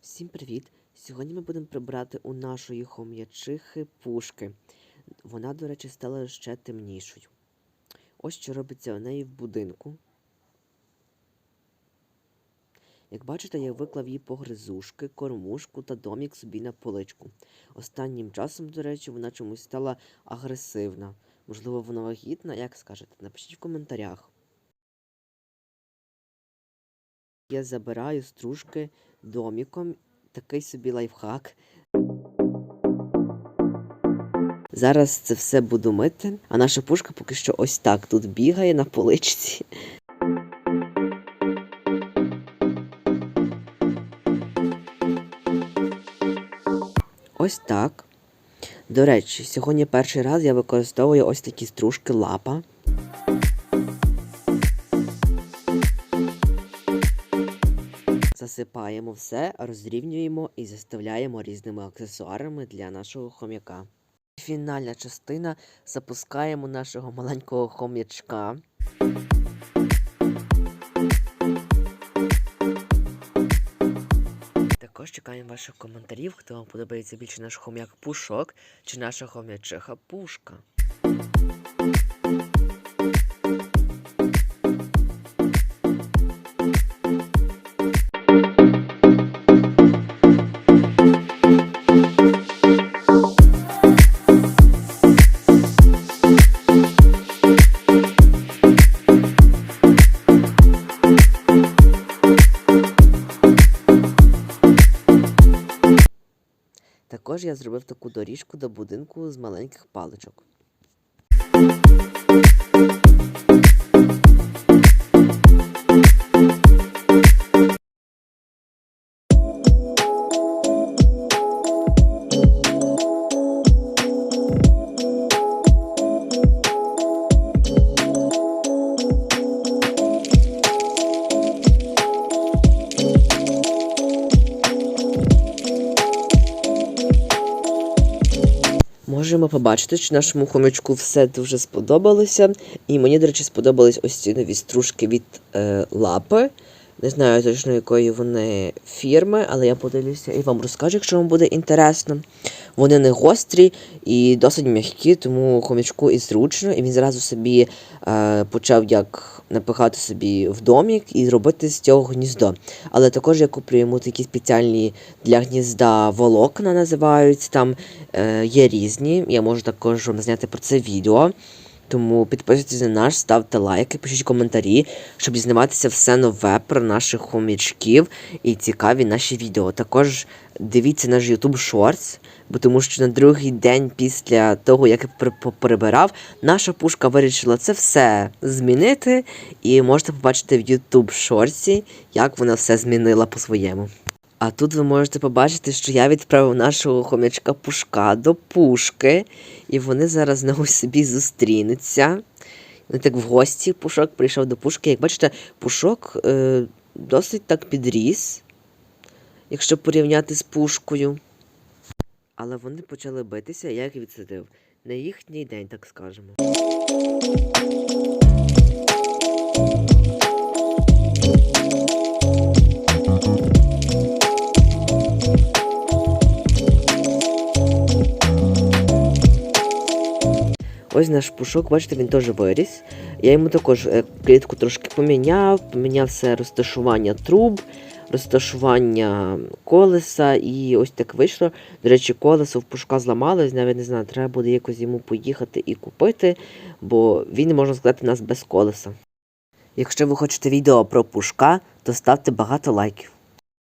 Всім привіт! Сьогодні ми будемо прибирати у нашої хом'ячихи пушки. Вона, до речі, стала ще темнішою. Ось що робиться у неї в будинку. Як бачите, я виклав її погризушки, кормушку та домік собі на поличку. Останнім часом, до речі, вона чомусь стала агресивна. Можливо, вона вагітна, як скажете, напишіть в коментарях. Я забираю стружки доміком. Такий собі лайфхак. Зараз це все буду мити, а наша пушка поки що ось так тут бігає на поличці. Ось так. До речі, сьогодні перший раз я використовую ось такі стружки лапа. Засипаємо все, розрівнюємо і заставляємо різними аксесуарами для нашого хом'яка. Фінальна частина запускаємо нашого маленького хом'ячка. Також чекаємо ваших коментарів, хто вам подобається більше наш хом'як пушок чи наша хом'ячиха пушка. Також я зробив таку доріжку до будинку з маленьких паличок. Можемо побачити, що нашому хомячку все дуже сподобалося. І мені, до речі, сподобались ось ці нові стружки від е, лапи. Не знаю точно якої вони фірми, але я подивлюся і вам розкажу, якщо вам буде інтересно. Вони не гострі і досить м'які, тому хомячку і зручно. І він зразу собі е, почав як напихати собі в домік і робити з цього гніздо. Але також я куплю йому такі спеціальні для гнізда волокна, називаються. Там е, є різні. Я можу також вам зняти про це відео. Тому підписуйтесь на наш, ставте лайки, пишіть коментарі, щоб дізнаватися все нове про наших хомячків і цікаві наші відео. Також дивіться наш YouTube Shorts, бо тому що на другий день після того, як я при- прибирав, наша пушка вирішила це все змінити. І можете побачити в YouTube Shorts, як вона все змінила по-своєму. А тут ви можете побачити, що я відправив нашого хомячка Пушка до пушки, і вони зараз знову собі зустрінуться. Вони так в гості пушок прийшов до пушки. Як бачите, пушок е, досить так підріс, якщо порівняти з пушкою. Але вони почали битися, я їх відсадив. На їхній день, так скажемо. Ось наш пушок, бачите, він теж виріс. Я йому також е, клітку трошки поміняв, поміняв все розташування труб, розташування колеса, і ось так вийшло. До речі, колесо в пушка зламалось, навіть не знаю, треба буде якось йому поїхати і купити, бо він, можна сказати, нас без колеса. Якщо ви хочете відео про пушка, то ставте багато лайків.